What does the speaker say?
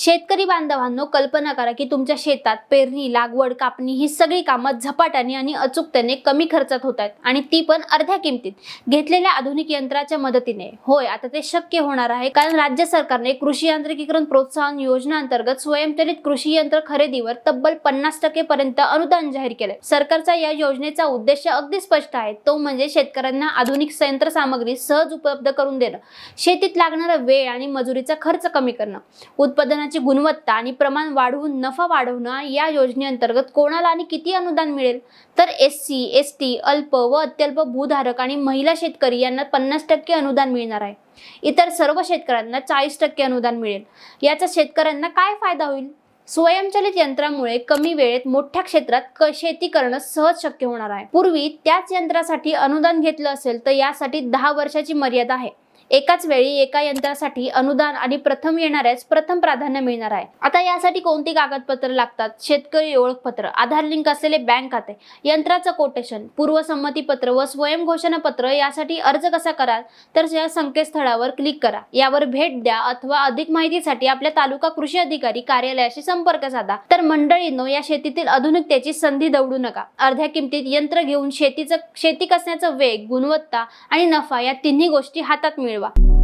शेतकरी बांधवांनो कल्पना करा की तुमच्या शेतात पेरणी लागवड कापणी ही सगळी कामं झपाट्याने आणि अचूकतेने कमी खर्चात होत आहेत आणि ती पण अर्ध्या किमतीत. घेतलेल्या आधुनिक यंत्राच्या मदतीने. होय आता ते शक्य होणार आहे कारण राज्य सरकारने कृषी यांत्रिकीकरण प्रोत्साहन योजना अंतर्गत स्वयंचलित कृषी यंत्र खरेदीवर तब्बल पन्नास टक्के पर्यंत अनुदान जाहीर केले सरकारचा या योजनेचा उद्देश अगदी स्पष्ट आहे. तो म्हणजे शेतकऱ्यांना आधुनिक यंत्रसामग्री सहज उपलब्ध करून देणं. शेतीत लागणारा वेळ आणि मजुरीचा खर्च कमी करणं. उत्पादनाची गुणवत्ता आणि प्रमाण वाढवून नफा वाढवणं या योजनेअंतर्गत कोणाला आणि किती अनुदान मिळेल? तर एस सी एस टी अल्प व अत्यल्प भूधारक आणि महिला शेतकरी यांना पन्नास टक्के अनुदान मिळणार आहे. इतर सर्व शेतकऱ्यांना चाळीस टक्के अनुदान मिळेल. याचा शेतकऱ्यांना काय फायदा होईल? स्वयंचलित यंत्रामुळे कमी वेळेत मोठ्या क्षेत्रात क- शेती करणं सहज शक्य होणार आहे. पूर्वी त्याच यंत्रासाठी अनुदान घेतलं असेल तर यासाठी दहा वर्षाची मर्यादा आहे. एकाच वेळी एका यंत्रासाठी अनुदान आणि प्रथम येणाऱ्याच प्रथम प्राधान्य मिळणार आहे. आता यासाठी कोणती कागदपत्र लागतात? शेतकरी ओळखपत्र आधार लिंक असलेले बँक खाते यंत्राचं कोटेशन पूर्वसंमती पत्र व स्वयंघोषणा पत्र यासाठी अर्ज कसा कराल? तर या संकेतस्थळावर क्लिक करा. यावर भेट द्या अथवा अधिक माहितीसाठी आपल्या तालुका कृषी अधिकारी कार्यालयाशी संपर्क साधा. तर मंडळींनो या शेतीतील आधुनिकतेची संधी दवडू नका. अर्ध्या किमतीत यंत्र घेऊन शेतीचं शेती कसण्याचा वेग गुणवत्ता आणि नफा या तिन्ही गोष्टी हातात मेरवा